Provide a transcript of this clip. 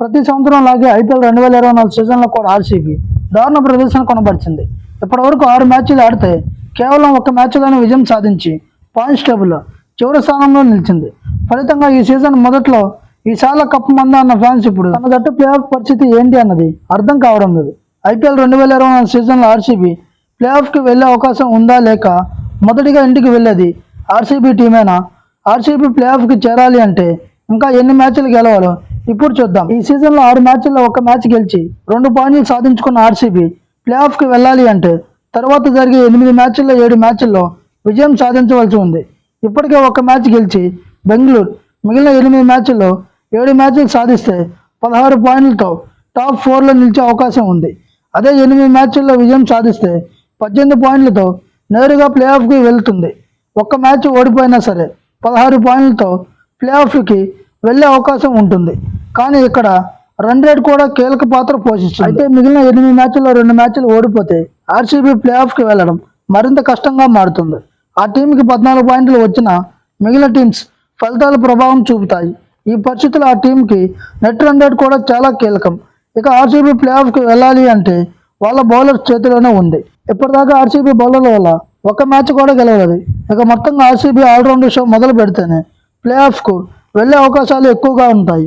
ప్రతి సంవత్సరం లాగే ఐపీఎల్ రెండు వేల ఇరవై నాలుగు సీజన్లో కూడా ఆర్సీబీ దారుణ ప్రదర్శన కొనబరిచింది. ఇప్పటివరకు ఆరు మ్యాచ్లు ఆడితే కేవలం ఒక మ్యాచ్లోనే విజయం సాధించి పాయింట్స్ టేబుల్లో చివరి స్థానంలో నిలిచింది. ఫలితంగా ఈ సీజన్ మొదట్లో ఈసార్ల కప్ మంద అన్న ఫ్యాన్స్ ఇప్పుడు తన జట్టు ప్లే ఆఫ్ పరిస్థితి ఏంటి అన్నది అర్థం కావడం లేదు. ఐపీఎల్ రెండు వేల ఇరవై నాలుగు సీజన్లో ఆర్సీబీ ప్లే ఆఫ్కి వెళ్ళే అవకాశం ఉందా లేక మొదటిగా ఇంటికి వెళ్ళేది ఆర్సీబీ టీమేనా? ఆర్సీబీ ప్లే ఆఫ్కి చేరాలి అంటే ఇంకా ఎన్ని మ్యాచ్లు గెలవాలో ఇప్పుడు చూద్దాం. ఈ సీజన్లో ఆరు మ్యాచ్ల్లో ఒక మ్యాచ్ గెలిచి రెండు పాయింట్లు సాధించుకున్న ఆర్సీబీ ప్లే ఆఫ్కి వెళ్ళాలి అంటే తర్వాత జరిగే ఎనిమిది మ్యాచ్ల్లో ఏడు మ్యాచ్ల్లో విజయం సాధించవలసి ఉంది. ఇప్పటికే ఒక మ్యాచ్ గెలిచి బెంగళూరు మిగిలిన ఎనిమిది మ్యాచ్ల్లో ఏడు మ్యాచ్లు సాధిస్తే పదహారు పాయింట్లతో టాప్ ఫోర్లో నిలిచే అవకాశం ఉంది. అదే ఎనిమిది మ్యాచ్ల్లో విజయం సాధిస్తే పద్దెనిమిది పాయింట్లతో నేరుగా ప్లే ఆఫ్కి వెళ్తుంది. ఒక్క మ్యాచ్ ఓడిపోయినా సరే పదహారు పాయింట్లతో ప్లే ఆఫ్కి వెళ్ళే అవకాశం ఉంటుంది. కానీ ఇక్కడ రన్ రేట్ కూడా కీలక పాత్ర పోషిస్తుంది. అయితే మిగిలిన ఎనిమిది మ్యాచ్ల్లో రెండు మ్యాచ్లు ఓడిపోతే ఆర్సీబీ ప్లే ఆఫ్కి వెళ్ళడం మరింత కష్టంగా మారుతుంది. ఆ టీంకి పద్నాలుగు పాయింట్లు వచ్చినా మిగిలిన టీమ్స్ ఫలితాల ప్రభావం చూపుతాయి. ఈ పరిస్థితులు ఆ టీంకి నెట్ రన్ రేట్ కూడా చాలా కీలకం. ఇక ఆర్సీబీ ప్లే ఆఫ్కి వెళ్ళాలి అంటే వాళ్ళ బౌలర్ చేతిలోనే ఉంది. ఇప్పటిదాకా ఆర్సీబీ బౌలర్ల వల్ల ఒక మ్యాచ్ కూడా గెలవలేదు. ఇక మొత్తంగా ఆర్సీబీ ఆల్రౌండర్ షో మొదలు పెడితేనే ప్లే ఆఫ్కు వెళ్ళే అవకాశాలు ఎక్కువగా ఉంటాయి.